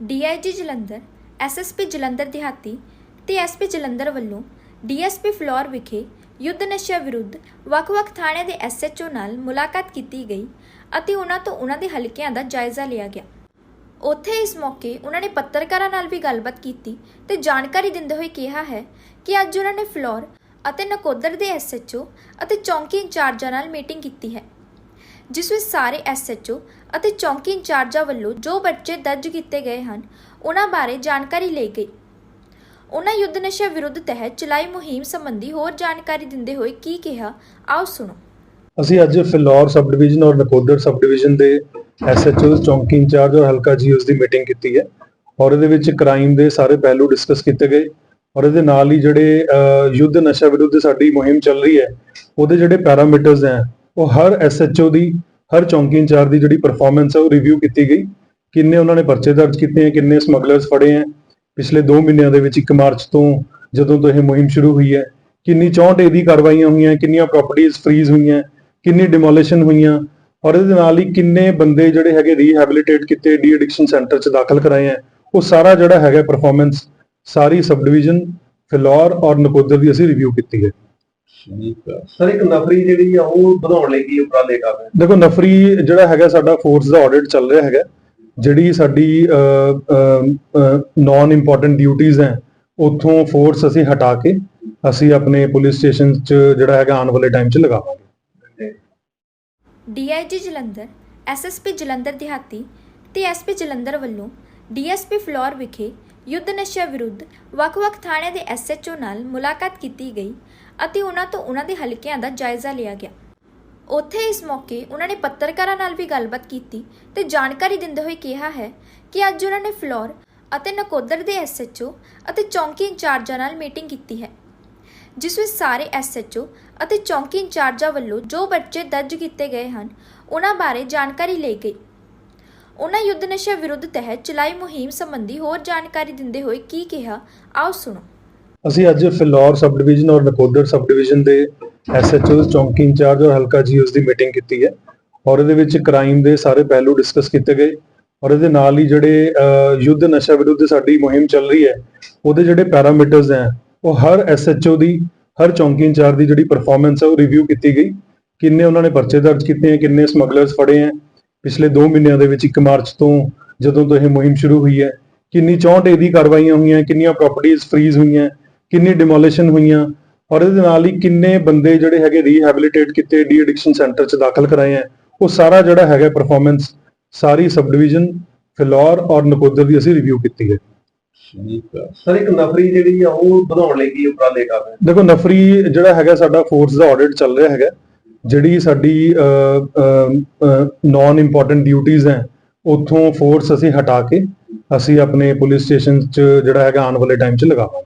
DIG Jalandhar, SSP Jalandhar ਦਿਹਾਤੀ ਤੇ SP Jalandhar ਵੱਲੋਂ ਡੀਐਸਪੀ ਫਲੋਰ ਵਿਖੇ ਯੁੱਧ ਨਸ਼ਾ ਵਿਰੁੱਧ ਵੱਖ-ਵੱਖ ਥਾਣਿਆਂ ਦੇ ਐਸਐਚਓ ਨਾਲ ਮੁਲਾਕਾਤ ਕੀਤੀ ਗਈ ਅਤੇ ਉਹਨਾਂ ਤੋਂ ਉਹਨਾਂ ਦੇ ਹਲਕਿਆਂ ਦਾ ਜਾਇਜ਼ਾ ਲਿਆ ਗਿਆ। ਉੱਥੇ ਇਸ ਮੌਕੇ ਉਹਨਾਂ ਨੇ ਪੱਤਰਕਾਰਾਂ ਨਾਲ ਵੀ ਗੱਲਬਾਤ ਕੀਤੀ ਤੇ ਜਾਣਕਾਰੀ ਦਿੰਦੇ ਹੋਏ ਕਿਹਾ ਹੈ ਕਿ ਅੱਜ ਉਹਨਾਂ ਨੇ ਫਲੋਰ ਅਤੇ ਨਕੋਦਰ ਦੇ ਐਸਐਚਓ ਅਤੇ ਚੌਂਕੀ ਇੰਚਾਰਜਾਂ ਨਾਲ ਮੀਟਿੰਗ ਕੀਤੀ ਹੈ। ਜਿਸ ਵਿੱਚ ਸਾਰੇ ਐਸਐਚਓ ਅਤੇ ਚੌਂਕੀ ਇੰਚਾਰਜਾਂ ਵੱਲੋਂ ਜੋ ਬੱਚੇ ਦਰਜ ਕੀਤੇ ਗਏ ਹਨ, ਉਹਨਾਂ ਬਾਰੇ ਜਾਣਕਾਰੀ ਲਈ ਗਈ। ਉਹਨਾਂ ਯੁੱਧ ਨਸ਼ਾ ਵਿਰੁੱਧ ਤਹਿਤ ਚਲਾਈ ਮੁਹਿੰਮ ਸੰਬੰਧੀ ਹੋਰ ਜਾਣਕਾਰੀ ਦਿੰਦੇ ਹੋਏ ਕੀ ਕਿਹਾ, ਆਓ ਸੁਣੋ। ਅਸੀਂ ਅੱਜ ਫਿਲੌਰ ਸਬ ਡਿਵੀਜ਼ਨ ਔਰ ਨਕੋਦਰ ਸਬ ਡਿਵੀਜ਼ਨ ਦੇ ਐਸਐਚਓ ਚੌਂਕੀ ਇੰਚਾਰਜ ਔਰ ਹਲਕਾ ਜੀਓਸ ਦੀ ਮੀਟਿੰਗ ਕੀਤੀ ਹੈ ਔਰ ਇਹਦੇ ਵਿੱਚ ਕ੍ਰਾਈਮ ਦੇ ਸਾਰੇ ਪਹਿਲੂ ਡਿਸਕਸ ਕੀਤੇ ਗਏ ਔਰ ਇਹਦੇ ਨਾਲ ਹੀ ਜਿਹੜੇ ਯੁੱਧ ਨਸ਼ਾ ਵਿਰੁੱਧ ਸਾਡੀ ਮੁਹਿੰਮ ਚੱਲ ਰਹੀ ਹੈ, ਉਹਦੇ ਜਿਹੜੇ ਪੈਰਾਮੀਟਰਸ ਹੈ ਉਹ ਹਰ ਐਸਐਚਓ ਦੀ, ਹਰ ਚੌਂਕੀ ਇੰਚਾਰਜ ਦੀ ਜਿਹੜੀ ਪਰਫਾਰਮੈਂਸ ਹੈ ਉਹ ਰਿਵਿਊ ਕੀਤੀ ਗਈ। ਕਿੰਨੇ ਉਹਨਾਂ ਨੇ ਪਰਚੇ ਦਰਜ ਕੀਤੇ ਹੈ ਕਿੰਨੇ ਸਮਗਲਰਸ ਫੜੇ ਹੈ ਪਿਛਲੇ 2 ਮਹੀਨਿਆਂ ਦੇ ਵਿੱਚ 1 ਮਾਰਚ ਤੋਂ ਜਦੋਂ ਤੋਂ ਇਹ ਮੁਹਿੰਮ ਸ਼ੁਰੂ ਹੋਈ ਹੈ, ਕਿੰਨੀ 64 ਇਹਦੀ ਕਾਰਵਾਈਆਂ ਹੋਈਆਂ, ਕਿੰਨੀਆਂ ਪ੍ਰਾਪਰਟੀਆਂ ਫਰੀਜ਼ ਹੋਈਆਂ, ਕਿੰਨੀ ਡਿਮੋਲੀਸ਼ਨ ਹੋਈਆਂ, ਔਰ ਇਹਦੇ ਨਾਲ ਹੀ ਕਿੰਨੇ ਬੰਦੇ ਜਿਹੜੇ ਹੈਗੇ ਰੀਹੈਬਿਲਿਟੇਟ ਕੀਤੇ ਡੀ ਐਡਿਕਸ਼ਨ ਸੈਂਟਰ 'ਚ ਦਾਖਲ ਕਰਾਏ ਆ, ਉਹ ਸਾਰਾ ਜਿਹੜਾ ਹੈਗਾ ਪਰਫਾਰਮੈਂਸ ਸਾਰੀ ਸਬ ਡਿਵੀਜ਼ਨ ਫਿਲੌਰ ਔਰ ਨਕੋਦਰ ਦੀ ਅਸੀਂ ਰਿਵਿਊ ਕੀਤੀ ਹੈ। ਠੀਕ ਆ। ਸਰ ਇੱਕ ਨਫਰੀ ਜਿਹੜੀ ਆ ਉਹ ਵਧਾਉਣ ਲਈ ਕੀ ਉਪਰਾਲੇ ਕਰ ਰਹੇ? ਦੇਖੋ ਨਫਰੀ ਜਿਹੜਾ ਹੈਗਾ ਸਾਡਾ ਫੋਰਸ ਦਾ ਆਡਿਟ ਚੱਲ ਰਿਹਾ ਹੈਗਾ। ਜਿਹੜੀ ਸਾਡੀ ਨਾਨ ਇੰਪੋਰਟੈਂਟ ਡਿਊਟੀਆਂ ਹੈ ਉਥੋਂ ਫੋਰਸ ਅਸੀਂ ਹਟਾ ਕੇ ਅਸੀਂ ਆਪਣੇ ਪੁਲਿਸ ਸਟੇਸ਼ਨ 'ਚ ਜਿਹੜਾ ਹੈਗਾ ਆਉਣ ਵਾਲੇ ਟਾਈਮ 'ਚ ਲਗਾਵਾਂਗੇ। ਡੀਆਈਜੀ ਜਲੰਧਰ ਐਸਐਸਪੀ ਜਲੰਧਰ ਦਿਹਾਤੀ ਤੇ ਐਸਪੀ ਜਲੰਧਰ ਵੱਲੋਂ ਡੀਐਸਪੀ ਫਲੋਰ ਵਿਖੇ ਯੁੱਧ ਨਸ਼ਾ ਵਿਰੁੱਧ ਵੱਖ-ਵੱਖ ਥਾਣਿਆਂ ਦੇ ਐਸਐਚਓ ਨਾਲ ਮੁਲਾਕਾਤ ਕੀਤੀ ਗਈ ਅਤੇ ਉਹਨਾਂ ਤੋਂ ਉਹਨਾਂ ਦੇ ਹਲਕਿਆਂ ਦਾ ਜਾਇਜ਼ਾ ਲਿਆ ਗਿਆ। ਉੱਥੇ ਇਸ ਮੌਕੇ ਉਹਨਾਂ ਨੇ ਪੱਤਰਕਾਰਾਂ ਨਾਲ ਵੀ ਗੱਲਬਾਤ ਕੀਤੀ ਤੇ ਜਾਣਕਾਰੀ ਦਿੰਦੇ ਹੋਏ ਕਿਹਾ ਹੈ ਕਿ ਅੱਜ ਉਹਨਾਂ ਨੇ ਫਲੋਰ ਅਤੇ ਨਕੋਦਰ ਦੇ ਐਸਐਚਓ ਅਤੇ ਚੌਂਕੀ ਇੰਚਾਰਜਾਂ ਨਾਲ ਮੀਟਿੰਗ ਕੀਤੀ ਹੈ, ਜਿਸ ਵਿੱਚ ਸਾਰੇ ਐਸਐਚਓ ਅਤੇ ਚੌਂਕੀ ਇੰਚਾਰਜਾਂ ਵੱਲੋਂ ਜੋ ਬੱਚੇ ਦਰਜ ਕੀਤੇ ਗਏ ਹਨ, ਉਹਨਾਂ ਬਾਰੇ ਜਾਣਕਾਰੀ ਲਈ ਗਈ ਉਹਨਾਂ ਯੁੱਧ ਨਸ਼ਾ ਵਿਰੁੱਧ ਤਹਿਤ ਚਲਾਈ ਮੁਹਿੰਮ ਸੰਬੰਧੀ ਹੋਰ ਜਾਣਕਾਰੀ ਦਿੰਦੇ ਹੋਏ ਕੀ ਕਿਹਾ? ਆਓ ਸੁਣੋ। ਅਸੀਂ ਅੱਜ ਫਿਲੌਰ ਸਬ ਡਿਵੀਜ਼ਨ ਔਰ ਨਕੋਦਰ ਸਬ ਡਿਵੀਜ਼ਨ ਦੇ ਐਸਐਚਓ ਚੌਂਕੀ ਇੰਚਾਰਜ ਔਰ ਹਲਕਾ ਜੀਓਸ ਦੀ ਮੀਟਿੰਗ ਕੀਤੀ ਹੈ ਔਰ ਇਹਦੇ ਵਿੱਚ ਕ੍ਰਾਈਮ ਦੇ ਸਾਰੇ ਪਹਿਲੂ ਡਿਸਕਸ ਕੀਤੇ ਗਏ ਔਰ ਇਹਦੇ ਨਾਲ ਹੀ ਜਿਹੜੇ ਯੁੱਧ ਨਸ਼ਾ ਵਿਰੁੱਧ ਸਾਡੀ ਮੁਹਿੰਮ ਚੱਲ ਰਹੀ ਹੈ, ਉਹਦੇ ਜਿਹੜੇ ਪੈਰਾਮੀਟਰਸ ਹੈ, ਉਹ ਹਰ ਐਸਐਚਓ ਦੀ, ਹਰ ਚੌਂਕੀ ਇੰਚਾਰਜ ਦੀ ਜਿਹੜੀ ਪਰਫਾਰਮੈਂਸ ਹੈ ਉਹ ਰਿਵਿਊ ਕੀਤੀ ਗਈ। ਕਿੰਨੇ ਉਹਨਾਂ ਨੇ ਪਰਚੇ ਦਰਜ ਕੀਤੇ ਹੈ, ਕਿੰਨੇ ਸਮਗਲਰਸ ਫੜੇ ਹੈ ਪਿਛਲੇ 2 ਮਹੀਨਿਆਂ ਦੇ ਵਿੱਚ 1 ਮਾਰਚ ਤੋਂ ਜਦੋਂ ਤੋਂ ਇਹ ਮੁਹਿੰਮ ਸ਼ੁਰੂ ਹੋਈ ਹੈ ਕਿੰਨੀ 64 ਇਹਦੀ ਕਾਰਵਾਈਆਂ ਹੋਈਆਂ ਕਿੰਨੀਆਂ ਪ੍ਰਾਪਰਟੀਆਂ ਫਰੀਜ਼ ਹੋਈਆਂ ਕਿੰਨੀ ਡਿਮੋਲੀਸ਼ਨ ਹੋਈਆਂ ਔਰ ਇਹਦੇ ਨਾਲ ਹੀ ਕਿੰਨੇ ਬੰਦੇ ਜਿਹੜੇ ਹੈਗੇ ਰੀਹੈਬਿਲਿਟੇਟ ਕੀਤੇ ਡੀ ਐਡਿਕਸ਼ਨ ਸੈਂਟਰ 'ਚ ਦਾਖਲ ਕਰਾਏ ਆ ਉਹ ਸਾਰਾ ਜਿਹੜਾ ਹੈਗਾ ਪਰਫਾਰਮੈਂਸ ਸਾਰੀ ਸਬ ਡਿਵੀਜ਼ਨ ਫਿਲੌਰ ਔਰ ਨਕੋਦਰ ਦੀ ਅਸੀਂ ਰਿਵਿਊ ਕੀਤੀ ਹੈ। ਸਰ ਇੱਕ ਨਫਰੀ ਜਿਹੜੀ ਆ ਉਹ ਵਧਾਉਣ ਲਈ ਕੀ ਉਪਰਾਲੇ ਕਰ ਰਹੇ? ਦੇਖੋ ਨਫਰੀ ਜਿਹੜਾ ਹੈਗਾ ਸਾਡਾ ਫੋਰਸ ਦਾ ਆਡਿਟ ਚੱਲ ਰਿਹਾ ਹੈਗਾ। ਜਿਹੜੀ ਸਾਡੀ ਨਾਨ ਇੰਪੋਰਟੈਂਟ ਡਿਊਟੀਆਂ ਹੈ, ਉਥੋਂ ਫੋਰਸ ਅਸੀਂ ਹਟਾ ਕੇ ਅਸੀਂ ਆਪਣੇ ਪੁਲਿਸ ਸਟੇਸ਼ਨ 'ਚ ਜਿਹੜਾ ਹੈਗਾ ਆਉਣ ਵਾਲੇ ਟਾਈਮ 'ਚ ਲਗਾਵਾਂਗੇ।